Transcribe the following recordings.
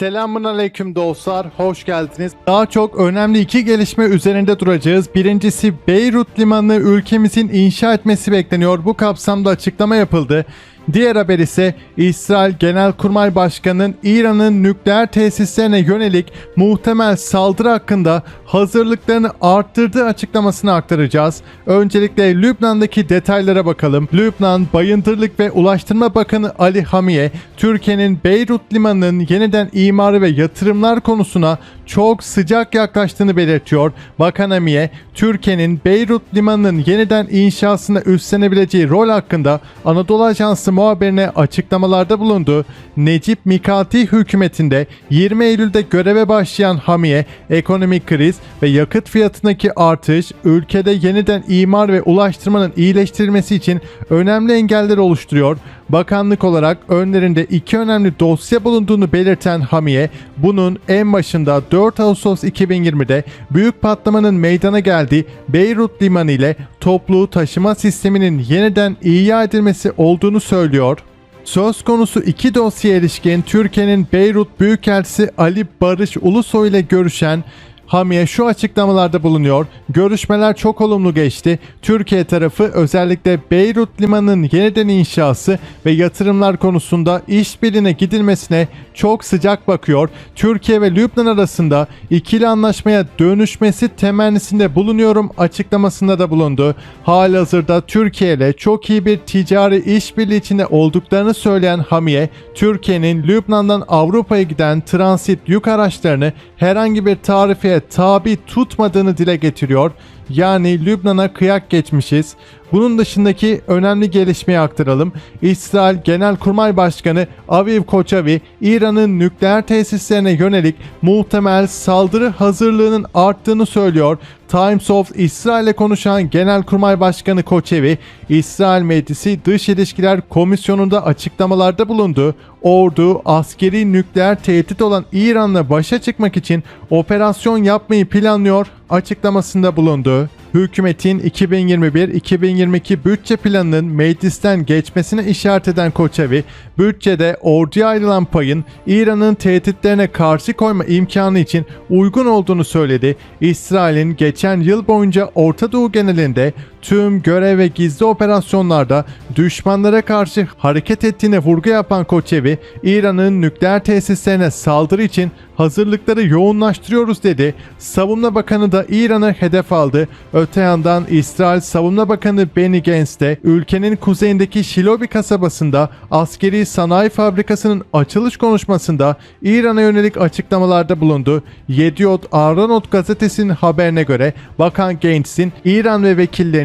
Selamun aleyküm dostlar, hoş geldiniz. Daha çok önemli iki gelişme üzerinde duracağız. Birincisi Beyrut Limanı'nı ülkemizin inşa etmesi bekleniyor. Bu kapsamda açıklama yapıldı. Diğer haber ise İsrail Genelkurmay Başkanı'nın İran'ın nükleer tesislerine yönelik muhtemel saldırı hakkında hazırlıklarını arttırdığı açıklamasını aktaracağız. Öncelikle Lübnan'daki detaylara bakalım. Lübnan Bayındırlık ve Ulaştırma Bakanı Ali Hamiye, Türkiye'nin Beyrut Limanı'nın yeniden imarı ve yatırımlar konusuna çok sıcak yaklaştığını belirtiyor. Bakan Hamiye, Türkiye'nin Beyrut Limanı'nın yeniden inşasında üstlenebileceği rol hakkında Anadolu Ajansı muhabirine açıklamalarda bulundu. Necip Mikati hükümetinde 20 Eylül'de göreve başlayan Hamiye, ekonomik kriz ve yakıt fiyatındaki artış ülkede yeniden imar ve ulaştırmanın iyileştirilmesi için önemli engeller oluşturuyor. Bakanlık olarak önlerinde iki önemli dosya bulunduğunu belirten Hamiye, bunun en başında 4 Ağustos 2020'de büyük patlamanın meydana geldiği Beyrut Limanı ile toplu taşıma sisteminin yeniden ihya edilmesi olduğunu söylüyor. Söz konusu iki dosya ilişkin Türkiye'nin Beyrut Büyükelçisi Ali Barış Ulusoy ile görüşen Hamiye şu açıklamalarda bulunuyor. Görüşmeler çok olumlu geçti. Türkiye tarafı özellikle Beyrut Limanı'nın yeniden inşası ve yatırımlar konusunda işbirliğine gidilmesine çok sıcak bakıyor. Türkiye ve Lübnan arasında ikili anlaşmaya dönüşmesi temennisinde bulunuyorum açıklamasında da bulundu. Halihazırda Türkiye ile çok iyi bir ticari işbirliği içinde olduklarını söyleyen Hamiye, Türkiye'nin Lübnan'dan Avrupa'ya giden transit yük araçlarını herhangi bir tarifeye tabi tutmadığını dile getiriyor. Yani Lübnan'a kıyak geçmişiz. Bunun dışındaki önemli gelişmeyi aktaralım. İsrail Genelkurmay Başkanı Aviv Koçavi, İran'ın nükleer tesislerine yönelik muhtemel saldırı hazırlığının arttığını söylüyor. Times of İsrail'e konuşan Genelkurmay Başkanı Koçevi, İsrail Meclisi Dış İlişkiler Komisyonu'nda açıklamalarda bulundu. Ordu, askeri nükleer tehdit olan İran'la başa çıkmak için operasyon yapmayı planlıyor açıklamasında bulundu. Hükümetin 2021-2022 bütçe planının meclisten geçmesine işaret eden Koçevi, bütçede orduya ayrılan payın İran'ın tehditlerine karşı koyma imkanı için uygun olduğunu söyledi. İsrail'in geçen yıl boyunca Orta Doğu genelinde tüm görev ve gizli operasyonlarda düşmanlara karşı hareket ettiğine vurgu yapan Koçevi, İran'ın nükleer tesislerine saldırı için hazırlıkları yoğunlaştırıyoruz dedi. Savunma Bakanı da İran'ı hedef aldı. Öte yandan İsrail Savunma Bakanı Benny Gantz de ülkenin kuzeyindeki Shilobi kasabasında askeri sanayi fabrikasının açılış konuşmasında İran'a yönelik açıklamalarda bulundu. Yediot Aranot gazetesinin haberine göre Bakan Gantz'in İran ve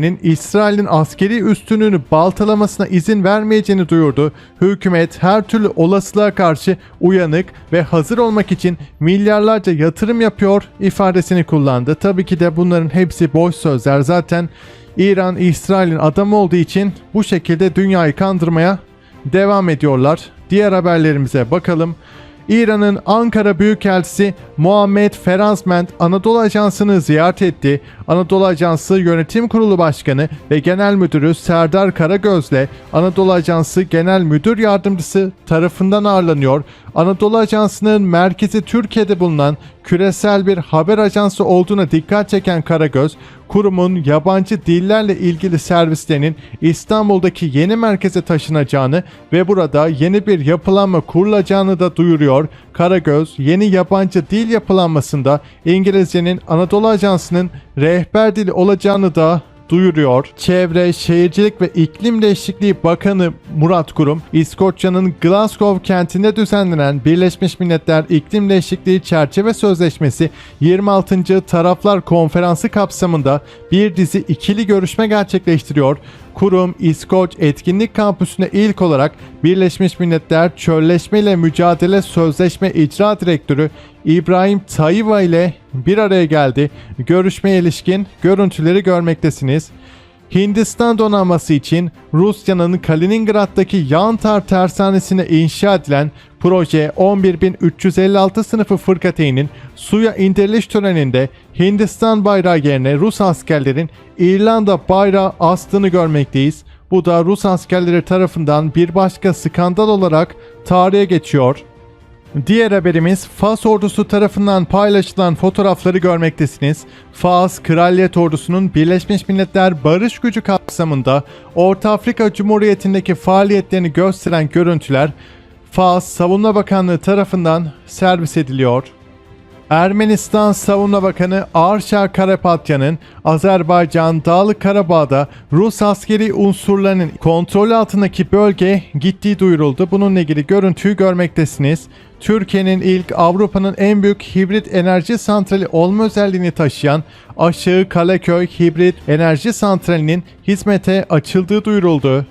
vekillerinin İsrail'in askeri üstünlüğünü baltalamasına izin vermeyeceğini duyurdu. Hükümet her türlü olasılığa karşı uyanık ve hazır olmak için milyarlarca yatırım yapıyor ifadesini kullandı. Tabii ki de bunların hepsi boş sözler. Zaten İran İsrail'in adamı olduğu için bu şekilde dünyayı kandırmaya devam ediyorlar. Diğer haberlerimize bakalım. İran'ın Ankara Büyükelçisi Muhammed Ferazment Anadolu Ajansı'nı ziyaret etti. Anadolu Ajansı Yönetim Kurulu Başkanı ve Genel Müdürü Serdar Karagöz'le Anadolu Ajansı Genel Müdür Yardımcısı tarafından ağırlanıyor. Anadolu Ajansı'nın merkezi Türkiye'de bulunan küresel bir haber ajansı olduğuna dikkat çeken Karagöz, kurumun yabancı dillerle ilgili servislerinin İstanbul'daki yeni merkeze taşınacağını ve burada yeni bir yapılanma kurulacağını da duyuruyor. Karagöz, yeni yabancı dil yapılanmasında İngilizcenin Anadolu Ajansı'nın rehber dili olacağını da duyuruyor. Çevre, Şehircilik ve İklim Değişikliği Bakanı Murat Kurum, İskoçya'nın Glasgow kentinde düzenlenen Birleşmiş Milletler İklim Değişikliği Çerçeve Sözleşmesi 26. Taraflar Konferansı kapsamında bir dizi ikili görüşme gerçekleştiriyor. Kurum, İskoç Etkinlik Kampüsü'ne ilk olarak Birleşmiş Milletler Çölleşme ile Mücadele Sözleşme İcra Direktörü İbrahim Tayiva ile bir araya geldi. Görüşmeye ilişkin görüntüleri görmektesiniz. Hindistan donanması için Rusya'nın Kaliningrad'daki Yantar tersanesine inşa edilen proje 11356 sınıfı fırkateyn'in suya indiriliş töreninde Hindistan bayrağı yerine Rus askerlerin İrlanda bayrağı astığını görmekteyiz. Bu da Rus askerleri tarafından bir başka skandal olarak tarihe geçiyor. Diğer haberimiz Fas ordusu tarafından paylaşılan fotoğrafları görmektesiniz. Fas Kraliyet Ordusu'nun Birleşmiş Milletler Barış Gücü kapsamında Orta Afrika Cumhuriyeti'ndeki faaliyetlerini gösteren görüntüler Fas Savunma Bakanlığı tarafından servis ediliyor. Ermenistan Savunma Bakanı Arşa Karapatya'nın Azerbaycan Dağlık Karabağ'da Rus askeri unsurlarının kontrol altındaki bölge gittiği duyuruldu. Bununla ilgili görüntüyü görmektesiniz. Türkiye'nin ilk Avrupa'nın en büyük hibrit enerji santrali olma özelliğini taşıyan Aşağı Kaleköy Hibrit Enerji Santrali'nin hizmete açıldığı duyuruldu.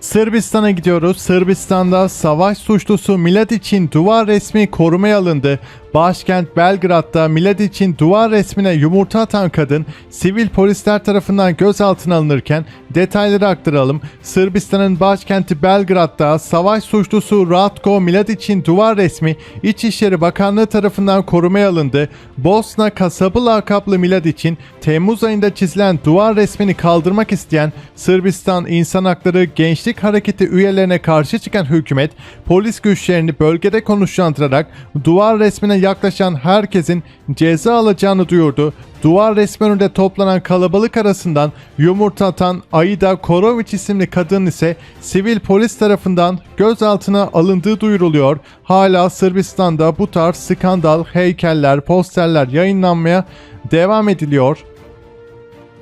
Sırbistan'a gidiyoruz. Sırbistan'da savaş suçlusu Miladic'in duvar resmi korumaya alındı. Başkent Belgrad'da Miladic'in duvar resmine yumurta atan kadın sivil polisler tarafından gözaltına alınırken detayları aktaralım. Sırbistan'ın başkenti Belgrad'da savaş suçlusu Ratko Miladic'in duvar resmi İçişleri Bakanlığı tarafından korumaya alındı. Bosna kasabı lakaplı Miladic'in Temmuz ayında çizilen duvar resmini kaldırmak isteyen Sırbistan İnsan Hakları Gençlik Hareketi üyelerine karşı çıkan hükümet polis güçlerini bölgede konuşlandırarak duvar resmine yaklaşan herkesin ceza alacağını duyurdu. Duvar resmi önünde toplanan kalabalık arasından yumurta atan Aida Korovic isimli kadın ise sivil polis tarafından gözaltına alındığı duyuruluyor. Hala Sırbistan'da bu tarz skandal, heykeller, posterler yayınlanmaya devam ediliyor.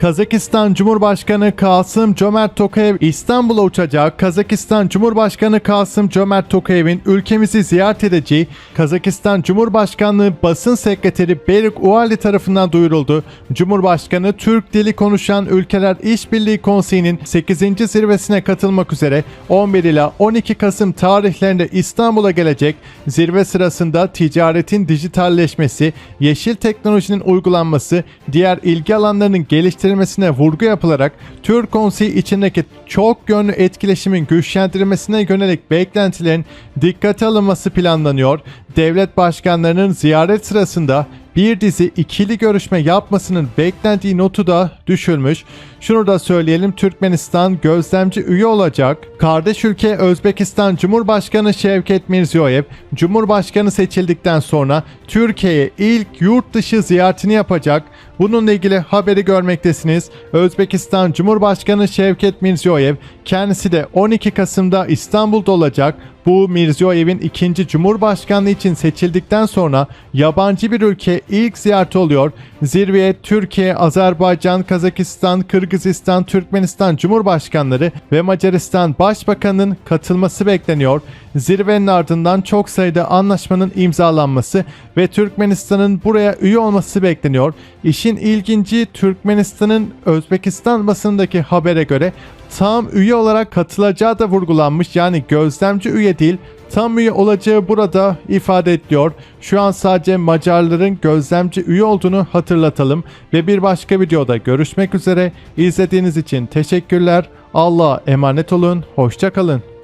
Kazakistan Cumhurbaşkanı Kasım Cömert Tokayev İstanbul'a uçacak. Kazakistan Cumhurbaşkanı Kasım Cömert Tokayev'in ülkemizi ziyaret edeceği Kazakistan Cumhurbaşkanlığı Basın Sekreteri Beruk Uali tarafından duyuruldu. Cumhurbaşkanı Türk dili konuşan ülkeler İşbirliği Konseyi'nin 8. zirvesine katılmak üzere 11 ila 12 Kasım tarihlerinde İstanbul'a gelecek. Zirve sırasında ticaretin dijitalleşmesi, yeşil teknolojinin uygulanması, diğer ilgi alanlarının geliştirilmesine vurgu yapılarak Türk Konseyi içindeki çok yönlü etkileşimin güçlendirilmesine yönelik beklentilerin dikkate alınması planlanıyor. Devlet başkanlarının ziyaret sırasında bir dizi ikili görüşme yapmasının beklendiği notu da düşülmüş. Şunu da söyleyelim Türkmenistan gözlemci üye olacak. Kardeş ülke Özbekistan Cumhurbaşkanı Şevket Mirziyoyev Cumhurbaşkanı seçildikten sonra Türkiye'ye ilk yurt dışı ziyaretini yapacak. Bununla ilgili haberi görmektesiniz. Özbekistan Cumhurbaşkanı Şevket Mirziyoyev kendisi de 12 Kasım'da İstanbul'da olacak. Bu Mirziyoyev'in ikinci Cumhurbaşkanlığı için seçildikten sonra yabancı bir ülke ilk ziyareti oluyor. Zirveye Türkiye, Azerbaycan, Kazakistan, Kırgızistan, Türkmenistan Cumhurbaşkanları ve Macaristan Başbakanı'nın katılması bekleniyor. Zirvenin ardından çok sayıda anlaşmanın imzalanması ve Türkmenistan'ın buraya üye olması bekleniyor. İşin ilginci Türkmenistan'ın Özbekistan basındaki habere göre tam üye olarak katılacağı da vurgulanmış. Yani gözlemci üye değil tam üye olacağı burada ifade ediliyor. Şu an sadece Macarların gözlemci üye olduğunu hatırlatalım ve bir başka videoda görüşmek üzere. İzlediğiniz için teşekkürler. Allah'a emanet olun. Hoşçakalın.